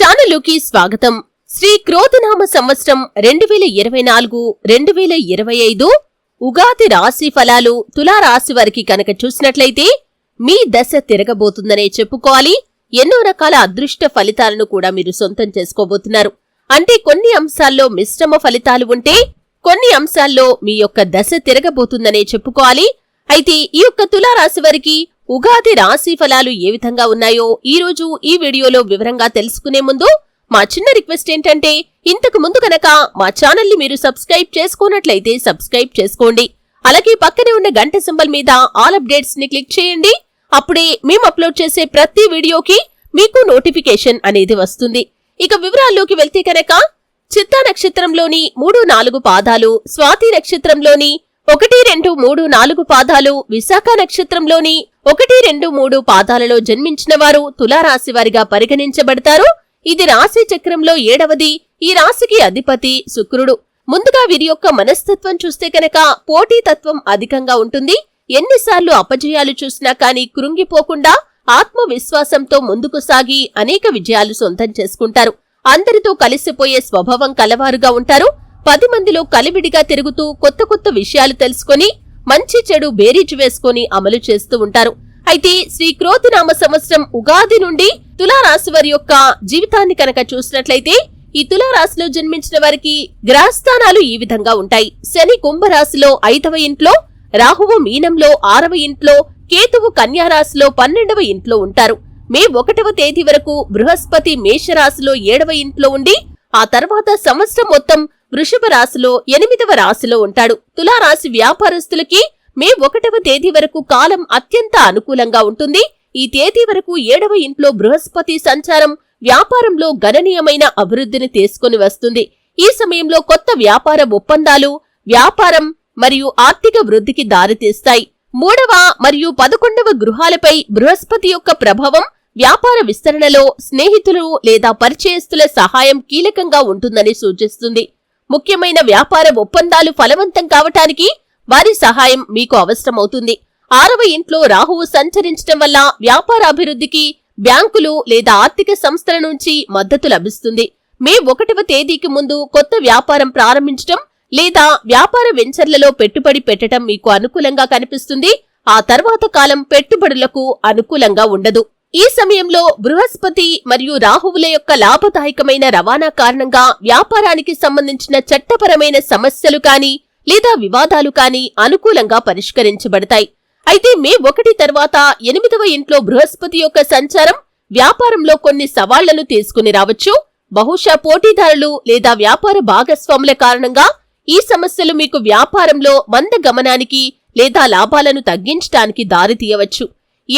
ఛానలుకి స్వాగతం. శ్రీ క్రోధనామ సంవత్సరం రెండు వేల ఇరవై నాలుగు రెండు వేల ఇరవై ఐదు ఉగాది రాశి ఫలాలు తులారాశి వారికి కనుక చూసినట్లయితే మీ దశ తిరగబోతుందనే చెప్పుకోవాలి. ఎన్నో రకాల అదృష్ట ఫలితాలను కూడా మీరు సొంతం చేసుకోబోతున్నారు. అంటే కొన్ని అంశాల్లో మిశ్రమ ఫలితాలు ఉంటే కొన్ని అంశాల్లో మీ యొక్క దశ తిరగబోతుందనే చెప్పుకోవాలి. అయితే ఈ యొక్క తులారాశి వారికి ఉగాది రాశి ఫలాలు ఏ విధంగా ఉన్నాయో ఈ రోజు ఈ వీడియోలో వివరంగా తెలుసుకునే ముందు మా చిన్న రిక్వెస్ట్ ఏంటంటే ఇంతకు ముందు కనుక మా ఛానల్ని మీరు సబ్స్క్రైబ్ చేసుకున్నట్లయితే సబ్స్క్రైబ్ చేసుకోండి. అలాగే పక్కనే ఉన్న గంట సింబల్ మీద ఆల్ అప్డేట్స్ని క్లిక్ చేయండి. అప్పుడే మేము అప్లోడ్ చేసే ప్రతి వీడియోకి మీకు నోటిఫికేషన్ అనేది వస్తుంది. ఇక వివరాల్లోకి వెళ్తే కనుక చిత్తా నక్షత్రంలోని మూడు నాలుగు పాదాలు స్వాతి నక్షత్రంలోని ఒకటి రెండు మూడు నాలుగు పాదాలు విశాఖ నక్షత్రంలోని ఒకటి రెండు మూడు పాదాలలో జన్మించిన వారు తులారాశి వారిగా పరిగణించబడతారు. ఇది రాశి చక్రంలో ఏడవది. ఈ రాశికి అధిపతి శుక్రుడు. ముందుగా వీరి యొక్క మనస్తత్వం చూస్తే కనుక పోటీతత్వం అధికంగా ఉంటుంది. ఎన్నిసార్లు అపజయాలు చూసినా కానీ కృంగిపోకుండా ఆత్మవిశ్వాసంతో ముందుకు సాగి అనేక విజయాలు సొంతం చేసుకుంటారు. అందరితో కలిసిపోయే స్వభావం కలవారుగా ఉంటారు. పది మందిలో కలివిడిగా తిరుగుతూ కొత్త కొత్త విషయాలు తెలుసుకొని మంచి చెడు బేరీజు వేసుకొని అమలు చేస్తూ ఉంటారు. అయితే శ్రీ క్రోతినామ సంవత్సరం ఉగాది నుండి తులారాశి వారి యొక్క జీవితాన్ని కనుక చూసినట్లయితే ఈ తులారాశిలో జన్మించిన వారికి గ్రహస్థానాలు ఈ విధంగా ఉంటాయి. శని కుంభరాశిలో ఐదవ ఇంట్లో రాహువు మీనంలో ఆరవ ఇంట్లో కేతువు కన్యారాశిలో పన్నెండవ ఇంట్లో ఉంటారు. మే ఒకటవ తేదీ వరకు బృహస్పతి మేషరాశిలో ఏడవ ఇంట్లో ఉండి ఆ తర్వాత సంవత్సరం మొత్తం వృషభ రాశిలో ఎనిమిదవ రాశిలో ఉంటాడు. తులారాశి వ్యాపారస్తులకి మే ఒకటవ తేదీ వరకు కాలం అత్యంత అనుకూలంగా ఉంటుంది. ఈ తేదీ వరకు ఏడవ ఇంట్లో బృహస్పతి సంచారం వ్యాపారంలో గణనీయమైన అభివృద్ధిని తీసుకుని వస్తుంది. ఈ సమయంలో కొత్త వ్యాపార ఒప్పందాలు వ్యాపారం మరియు ఆర్థిక వృద్ధికి దారితీస్తాయి. మూడవ మరియు పదకొండవ గృహాలపై బృహస్పతి యొక్క ప్రభావం వ్యాపార విస్తరణలో స్నేహితులు లేదా పరిచయస్తుల సహాయం కీలకంగా ఉంటుందని సూచిస్తుంది. ముఖ్యమైన వ్యాపార ఒప్పందాలు ఫలవంతం కావటానికి వారి సహాయం మీకు అవసరమవుతుంది. ఆరవ ఇంట్లో రాహువు సంచరించటం వల్ల వ్యాపార అభివృద్ధికి బ్యాంకులు లేదా ఆర్థిక సంస్థల నుంచి మద్దతు లభిస్తుంది. మే ఒకటవ తేదీకి ముందు కొత్త వ్యాపారం ప్రారంభించటం లేదా వ్యాపార వెంచర్లలో పెట్టుబడి పెట్టడం మీకు అనుకూలంగా కనిపిస్తుంది. ఆ తర్వాత కాలం పెట్టుబడులకు అనుకూలంగా ఉండదు. ఈ సమయంలో బృహస్పతి మరియు రాహువుల యొక్క లాభదాయకమైన రవాణా కారణంగా వ్యాపారానికి సంబంధించిన చట్టపరమైన సమస్యలు కానీ లేదా వివాదాలు కానీ అనుకూలంగా పరిష్కరించబడతాయి. అయితే మే ఒకటి తర్వాత ఎనిమిదవ ఇంట్లో బృహస్పతి యొక్క సంచారం వ్యాపారంలో కొన్ని సవాళ్ళను తీసుకుని రావచ్చు. బహుశా పోటీదారులు లేదా వ్యాపార భాగస్వాముల కారణంగా ఈ సమస్యలు మీకు వ్యాపారంలో మంద గమనానికి లేదా లాభాలను తగ్గించడానికి దారితీయవచ్చు.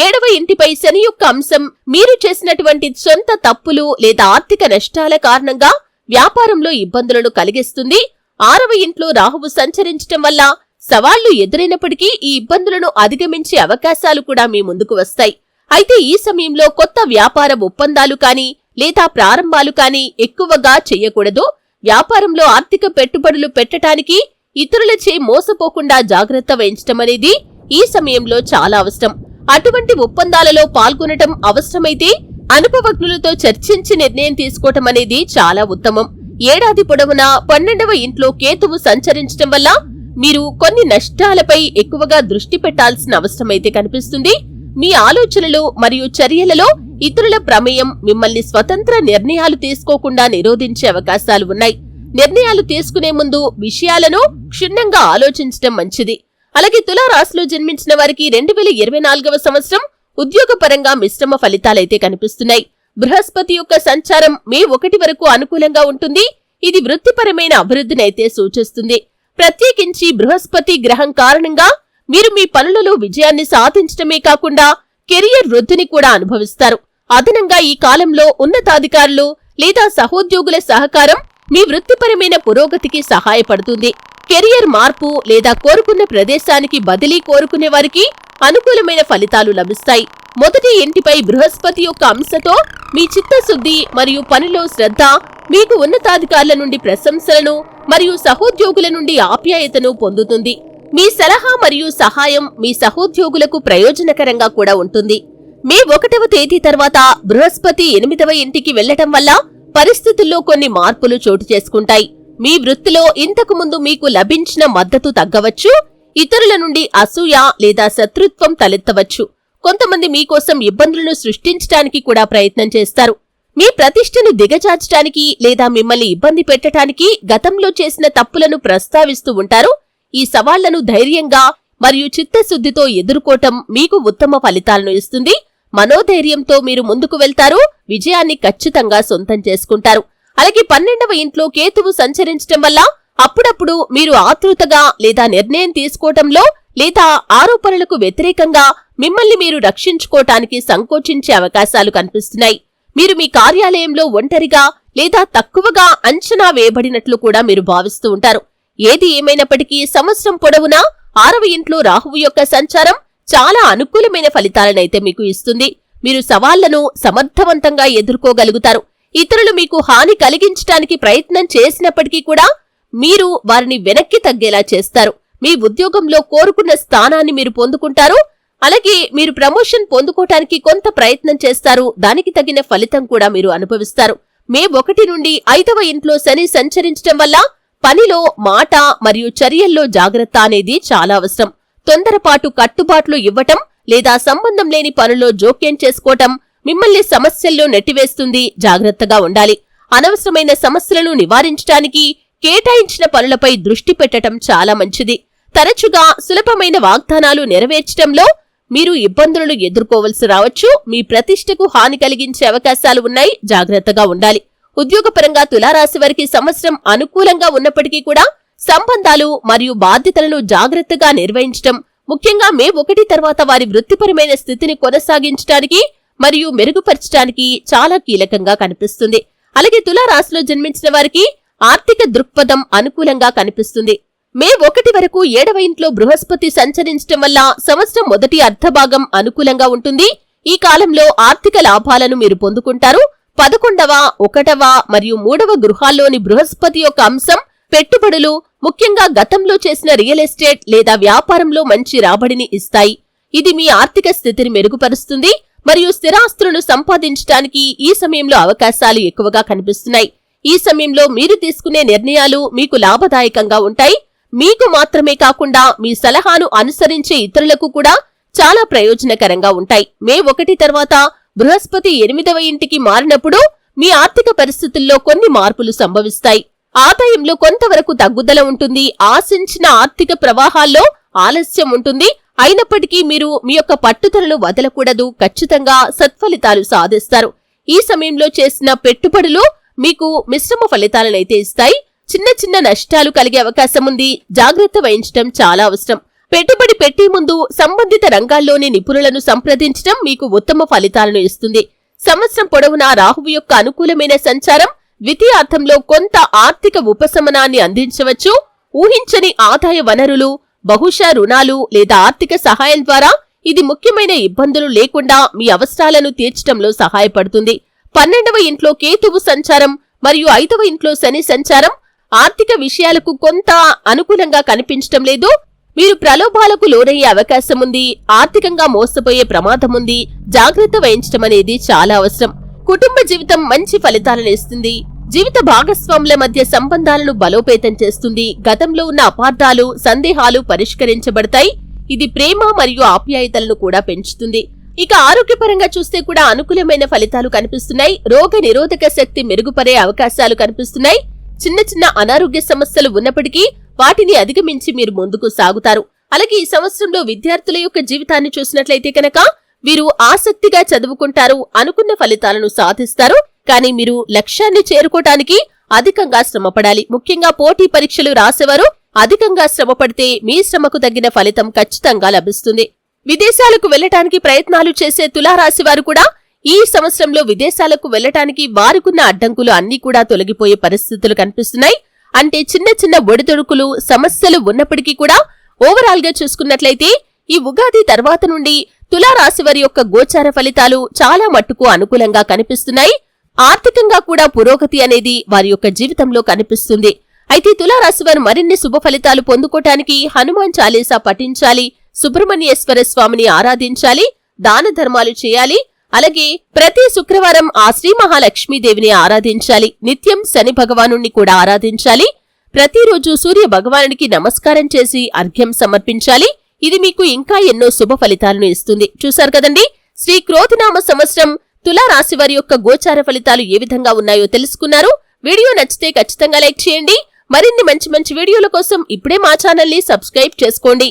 ఏడవ ఇంటిపై శని యొక్క అంశం మీరు చేసినటువంటి సొంత తప్పులు లేదా ఆర్థిక నష్టాల కారణంగా వ్యాపారంలో ఇబ్బందులను కలిగిస్తుంది. ఆరవ ఇంట్లో రాహువు సంచరించటం వల్ల సవాళ్ళు ఎదురైనప్పటికీ ఈ ఇబ్బందులను అధిగమించే అవకాశాలు కూడా మీ ముందుకు వస్తాయి. అయితే ఈ సమయంలో కొత్త వ్యాపార ఒప్పందాలు కానీ లేదా ప్రారంభాలు కానీ ఎక్కువగా చెయ్యకూడదు వ్యాపారంలో ఆర్థిక పెట్టుబడులు పెట్టటానికి ఇతరులచే మోసపోకుండా జాగ్రత్త వహించటం అనేది ఈ సమయంలో చాలా అవసరం. అటువంటి ఒప్పందాలలో పాల్గొనటం అవసరమైతే అనుభవజ్ఞులతో చర్చించి నిర్ణయం తీసుకోవటం అనేది చాలా ఉత్తమం. ఏడాది పొడవునా పన్నెండవ ఇంట్లో కేతువు సంచరించటం వల్ల మీరు కొన్ని నష్టాలపై ఎక్కువగా దృష్టి పెట్టాల్సిన అవసరమైతే కనిపిస్తుంది. మీ ఆలోచనలు మరియు చర్యలలో ఇతరుల ప్రమేయం మిమ్మల్ని స్వతంత్ర నిర్ణయాలు తీసుకోకుండా నిరోధించే అవకాశాలు ఉన్నాయి. నిర్ణయాలు తీసుకునే ముందు విషయాలను క్షుణ్ణంగా ఆలోచించడం మంచిది. అలాగే తులారాశిలో జన్మించిన వారికి రెండు వేల ఇరవై నాలుగవ సంవత్సరం ఉద్యోగపరంగా మిశ్రమ ఫలితాలైతే కనిపిస్తున్నాయి. బృహస్పతి యొక్క సంచారం మే ఒకటి వరకు అనుకూలంగా ఉంటుంది. ఇది వృత్తిపరమైన అభివృద్ధినైతే సూచిస్తుంది. ప్రత్యేకించి బృహస్పతి గ్రహం కారణంగా మీరు మీ పనులలో విజయాన్ని సాధించటమే కాకుండా కెరియర్ వృద్ధిని కూడా అనుభవిస్తారు. అదనంగా ఈ కాలంలో ఉన్నతాధికారులు లేదా సహోద్యోగుల సహకారం మీ వృత్తిపరమైన పురోగతికి సహాయపడుతుంది. కెరియర్ మార్పు లేదా కోరుకున్న ప్రదేశానికి బదిలీ కోరుకునే వారికి అనుకూలమైన ఫలితాలు లభిస్తాయి. మొదటి ఇంటిపై బృహస్పతి యొక్క అంశతో మీ చిత్తశుద్ధి మరియు పనిలో శ్రద్ధ మీకు ఉన్నతాధికారుల నుండి ప్రశంసలను మరియు సహోద్యోగుల నుండి ఆప్యాయతను పొందుతుంది. మీ సలహా మరియు సహాయం మీ సహోద్యోగులకు ప్రయోజనకరంగా కూడా ఉంటుంది. మే ఒకటవ తేదీ తర్వాత బృహస్పతి ఎనిమిదవ ఇంటికి వెళ్ళటం వల్ల పరిస్థితుల్లో కొన్ని మార్పులు చోటు చేసుకుంటాయి. మీ వృత్తిలో ఇంతకు ముందు మీకు లభించిన మద్దతు తగ్గవచ్చు ఇతరుల నుండి అసూయ లేదా శత్రుత్వం తలెత్తవచ్చు. కొంతమంది మీకోసం ఇబ్బందులను సృష్టించడానికి కూడా ప్రయత్నం చేస్తారు. మీ ప్రతిష్టను దిగజార్చడానికి లేదా మిమ్మల్ని ఇబ్బంది పెట్టడానికి గతంలో చేసిన తప్పులను ప్రస్తావిస్తూ ఉంటారు. ఈ సవాళ్ళను ధైర్యంగా మరియు చిత్తశుద్ధితో ఎదుర్కోవటం మీకు ఉత్తమ ఫలితాలను ఇస్తుంది. మనోధైర్యంతో మీరు ముందుకు వెళ్తారు. విజయాన్ని ఖచ్చితంగా సొంతం చేసుకుంటారు. అలాగే పన్నెండవ ఇంట్లో కేతువు సంచరించటం వల్ల అప్పుడప్పుడు మీరు ఆతృతగా లేదా నిర్ణయం తీసుకోవటంలో లేదా ఆరోపణలకు వ్యతిరేకంగా మిమ్మల్ని మీరు రక్షించుకోవటానికి సంకోచించే అవకాశాలు కనిపిస్తున్నాయి. మీరు మీ కార్యాలయంలో ఒంటరిగా లేదా తక్కువగా అంచనా వేయబడినట్లు కూడా మీరు భావిస్తూ ఉంటారు. ఏది ఏమైనప్పటికీ సంవత్సరం పొడవునా ఆరవ ఇంట్లో రాహువు యొక్క సంచారం చాలా అనుకూలమైన ఫలితాలనైతే మీకు ఇస్తుంది. మీరు సవాళ్ళను సమర్థవంతంగా ఎదుర్కోగలుగుతారు. ఇతరులు మీకు హాని కలిగించటానికి ప్రయత్నం చేసినప్పటికీ కూడా మీరు వారిని వెనక్కి తగ్గేలా చేస్తారు. మీ ఉద్యోగంలో కోరుకున్న స్థానాన్ని మీరు పొందుకుంటారు. అలాగే మీరు ప్రమోషన్ పొందుకోవటానికి కొంత ప్రయత్నం చేస్తారు. దానికి తగిన ఫలితం కూడా మీరు అనుభవిస్తారు. మే ఒకటి నుండి ఐదవ ఇంట్లో శని సంచరించడం వల్ల పనిలో మాట మరియు చర్యల్లో జాగ్రత్త అనేది చాలా అవసరం. తొందరపాటు కట్టుబాట్లు ఇవ్వటం లేదా సంబంధం లేని పనుల్లో జోక్యం చేసుకోవటం మిమ్మల్ని సమస్యల్లో నెట్టివేస్తుంది జాగ్రత్తగా ఉండాలి. అనవసరమైన సమస్యలను నివారించటానికి కేటాయించిన పనులపై దృష్టి పెట్టటం చాలా మంచిది. తరచుగా సులభమైన వాగ్దానాలు నెరవేర్చటంలో మీరు ఇబ్బందులను ఎదుర్కోవలసి రావచ్చు. మీ ప్రతిష్టకు హాని కలిగించే అవకాశాలు ఉన్నాయి. జాగ్రత్తగా ఉండాలి. ఉద్యోగపరంగా తులారాశి వారికి సంవత్సరం అనుకూలంగా ఉన్నప్పటికీ కూడా సంబంధాలు మరియు బాధ్యతలను జాగ్రత్తగా నిర్వహించటం ముఖ్యంగా మే ఒకటి తర్వాత వారి వృత్తిపరమైన స్థితిని కొనసాగించడానికి మరియు మెరుగుపరచడానికి చాలా కీలకంగా కనిపిస్తుంది. అలాగే తులారాశిలో జన్మించిన వారికి ఆర్థిక దృక్పథం అనుకూలంగా కనిపిస్తుంది. మే ఒకటి వరకు ఏడవ ఇంట్లో బృహస్పతి సంచరించటం వల్ల సంవత్సరం మొదటి అర్ధభాగం అనుకూలంగా ఉంటుంది. ఈ కాలంలో ఆర్థిక లాభాలను మీరు పొందుకుంటారు. పదకొండవ ఒకటవ మరియు మూడవ గృహాల్లోని బృహస్పతి యొక్క అంశం పెట్టుబడులు ముఖ్యంగా గతంలో చేసిన రియల్ ఎస్టేట్ లేదా వ్యాపారంలో మంచి రాబడిని ఇస్తాయి. ఇది మీ ఆర్థిక స్థితిని మెరుగుపరుస్తుంది. మరియు స్థిరాస్తులను సంపాదించడానికి ఈ సమయంలో అవకాశాలు ఎక్కువగా కనిపిస్తున్నాయి. ఈ సమయంలో మీరు తీసుకునే నిర్ణయాలు మీకు లాభదాయకంగా ఉంటాయి. మీకు మాత్రమే కాకుండా మీ సలహాను అనుసరించే ఇతరులకు కూడా చాలా ప్రయోజనకరంగా ఉంటాయి. మే ఒకటి తర్వాత బృహస్పతి ఎనిమిదవ ఇంటికి మారినప్పుడు మీ ఆర్థిక పరిస్థితుల్లో కొన్ని మార్పులు సంభవిస్తాయి. ఆదాయంలో కొంతవరకు తగ్గుదల ఉంటుంది. ఆశించిన ఆర్థిక ప్రవాహాల్లో ఆలస్యం ఉంటుంది. అయినప్పటికీ మీరు మీ యొక్క పట్టుదలను వదలకూడదు. ఖచ్చితంగా సత్ఫలితాలు సాధిస్తారు. ఈ సమయంలో చేసిన పెట్టుబడులు మీకు మిశ్రమ ఫలితాలనైతే ఇస్తాయి. చిన్న చిన్న నష్టాలు కలిగే అవకాశం ఉంది. జాగ్రత్త వహించడం చాలా అవసరం. పెట్టుబడి పెట్టే ముందు సంబంధిత రంగాల్లోని నిపుణులను సంప్రదించడం మీకు ఉత్తమ ఫలితాలను ఇస్తుంది. సంవత్సరం పొడవునా రాహువు యొక్క అనుకూలమైన సంచారం ద్వితీయార్థంలో కొంత ఆర్థిక ఉపశమనాన్ని అందించవచ్చు. ఊహించని ఆదాయ వనరులు బహుశా రుణాలు లేదా ఆర్థిక సహాయం ద్వారా ఇది ముఖ్యమైన ఇబ్బందులు లేకుండా మీ అవసరాలను తీర్చడంలో సహాయపడుతుంది. పన్నెండవ ఇంట్లో కేతువు సంచారం మరియు ఐదవ ఇంట్లో శని సంచారం ఆర్థిక విషయాలకు కొంత అనుకూలంగా కనిపించటం లేదు. మీరు ప్రలోభాలకు లోనయ్యే అవకాశం ఉంది ఆర్థికంగా మోసపోయే ప్రమాదం ఉంది జాగ్రత్త వహించడం అనేది చాలా అవసరం. కుటుంబ జీవితం మంచి ఫలితాలను ఇస్తుంది. జీవిత భాగస్వాముల మధ్య సంబంధాలను బలోపేతం చేస్తుంది. గతంలో ఉన్న అపార్థాలు సందేహాలు పరిష్కరించబడతాయి. ఇది ప్రేమ మరియు ఆప్యాయతలను కూడా పెంచుతుంది. ఇక ఆరోగ్యపరంగా చూస్తే కూడా అనుకూలమైన ఫలితాలు కనిపిస్తున్నాయి. రోగ నిరోధక శక్తి మెరుగుపడే అవకాశాలు కనిపిస్తున్నాయి. చిన్న చిన్న అనారోగ్య సమస్యలు ఉన్నప్పటికీ వాటిని అధిగమించి మీరు ముందుకు సాగుతారు. అలాగే ఈ సంవత్సరంలో విద్యార్థుల యొక్క జీవితాన్ని చూసినట్లయితే కనుక వీరు ఆసక్తిగా చదువుకుంటారు అనుకున్న ఫలితాలను సాధిస్తారు. కానీ మీరు లక్ష్యాన్ని చేరుకోవటానికి అధికంగా శ్రమపడాలి. ముఖ్యంగా పోటీ పరీక్షలు రాసేవారు అధికంగా శ్రమపడితే మీ శ్రమకు తగిన ఫలితం ఖచ్చితంగా లభిస్తుంది. విదేశాలకు వెళ్ళటానికి ప్రయత్నాలు చేసే తులారాశి వారు కూడా ఈ సంవత్సరంలో విదేశాలకు వెళ్ళటానికి వారికున్న అడ్డంకులు అన్నీ కూడా తొలగిపోయే పరిస్థితులు కనిపిస్తున్నాయి. అంటే చిన్న చిన్న ఒడిదొడుకులు సమస్యలు ఉన్నప్పటికీ కూడా ఓవరాల్గా చూసుకున్నట్లయితే ఈ ఉగాది తర్వాత నుండి తులారాశి వారి యొక్క గోచార ఫలితాలు చాలా మట్టుకు అనుకూలంగా కనిపిస్తున్నాయి. ఆర్థికంగా కూడా పురోగతి అనేది వారి యొక్క జీవితంలో కనిపిస్తుంది. అయితే తులారాశి వారు మరిన్ని శుభ ఫలితాలు పొందుకోటానికి హనుమాన్ చాలీసా పఠించాలి సుబ్రహ్మణ్యేశ్వర స్వామిని ఆరాధించాలి దాన ధర్మాలు చేయాలి అలాగే ప్రతి శుక్రవారం ఆ శ్రీ మహాలక్ష్మీదేవిని ఆరాధించాలి నిత్యం శని భగవానుణ్ణి కూడా ఆరాధించాలి ప్రతిరోజు సూర్య భగవానుడికి నమస్కారం చేసి అర్ఘ్యం సమర్పించాలి. ఇది మీకు ఇంకా ఎన్నో శుభ ఫలితాలను ఇస్తుంది. చూశారు కదండి? శ్రీ క్రోధినామ సంవత్సరం తులారాశి వారి యొక్క గోచార ఫలితాలు ఏ విధంగా ఉన్నాయో తెలుసుకున్నారు. వీడియో నచ్చితే ఖచ్చితంగా లైక్ చేయండి. మరిన్ని మంచి మంచి వీడియోల కోసం ఇప్పుడే మా ఛానల్ని సబ్స్క్రైబ్ చేసుకోండి.